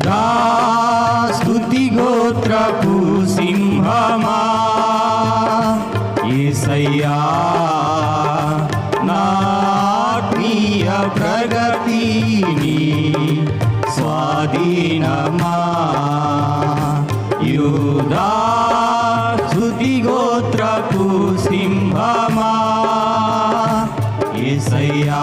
స్తుదా స్తుతి గోత్రపు సింహమా? ఏసయ్యా నాట్మీయ స్వాధీనమా? యూదా స్తుతి గోత్రపు సింహమా? ఏసయ్యా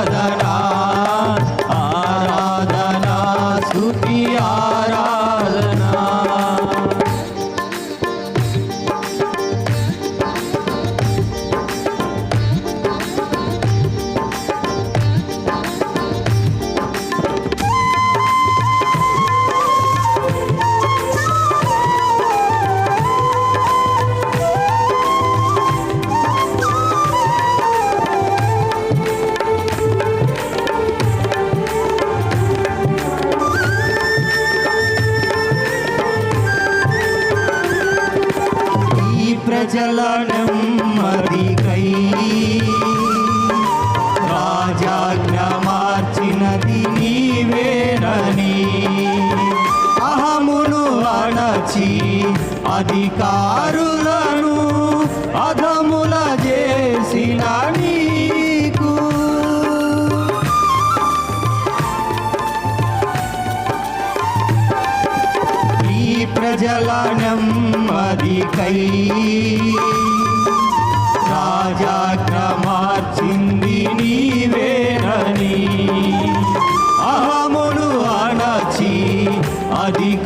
ಸಾಧನ ప్రజల నెమ్మదికై రాజాజ్ఞ మార్చినది నీవేనని అహమును అణచి అధికారులను అధముల చేసిన నీకు. ఈ ప్రజల రాజాజ్ఞ మార్చింది నీవేనని అహమును అణచి అధిక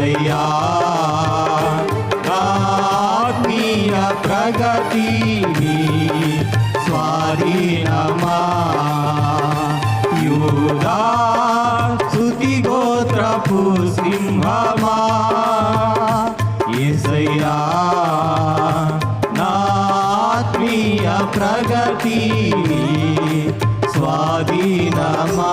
ఎసయ్యా ఆత్మీయ ప్రగతిని స్వాధీనమా యూదా స్తుతి గోత్రపు సింహమా. ఎసయ్యా నా ప్రగతి స్వాధీనమా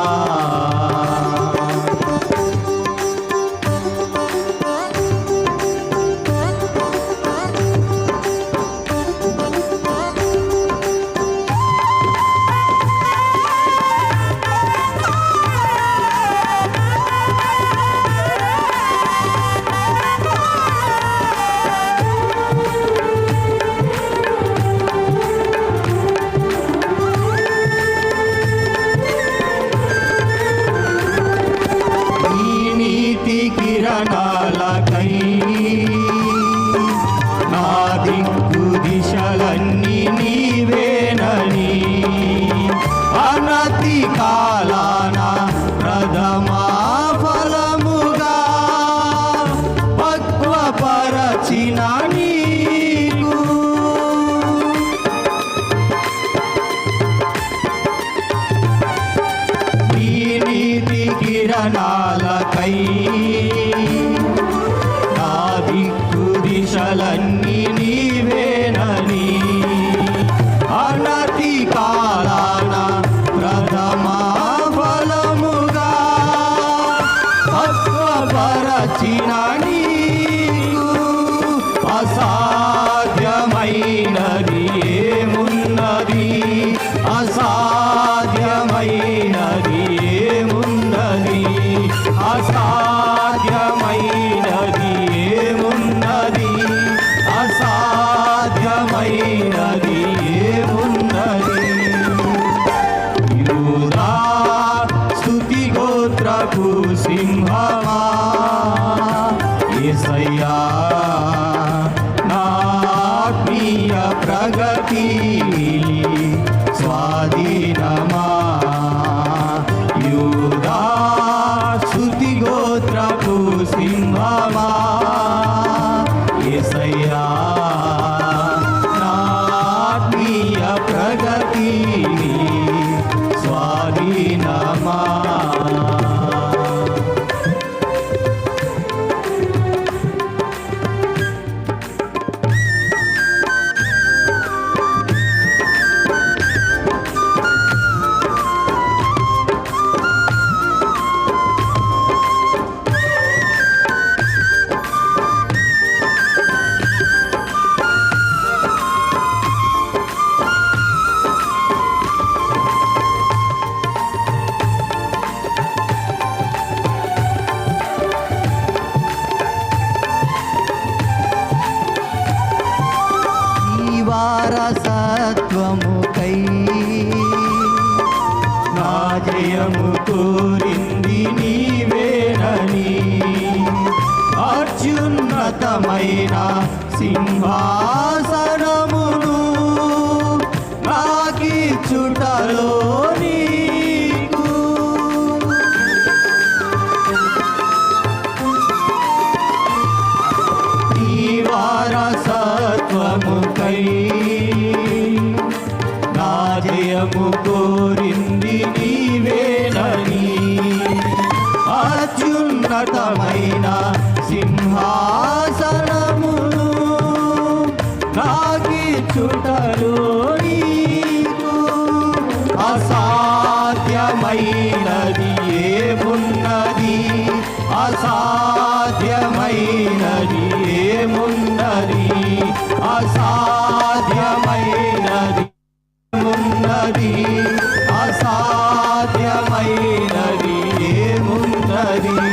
అసాధ్యమైనది ఏమున్నది అసాధ్యమైనది ఏమున్నది? అసాధ్యమైనది ఏమున్నది? యూదా స్థుతి గోత్రపు సింహమా? ఏసయ్యా is ఆయన సింహాసనమును నాకిచ్చుటలో నీకు. ఈ వారసత్వముకై నా జయము కోరింది నీవేనని అత్యున్నతమైన సింహా ఏమున్నది అసాధ్యమైనది ఏమున్నది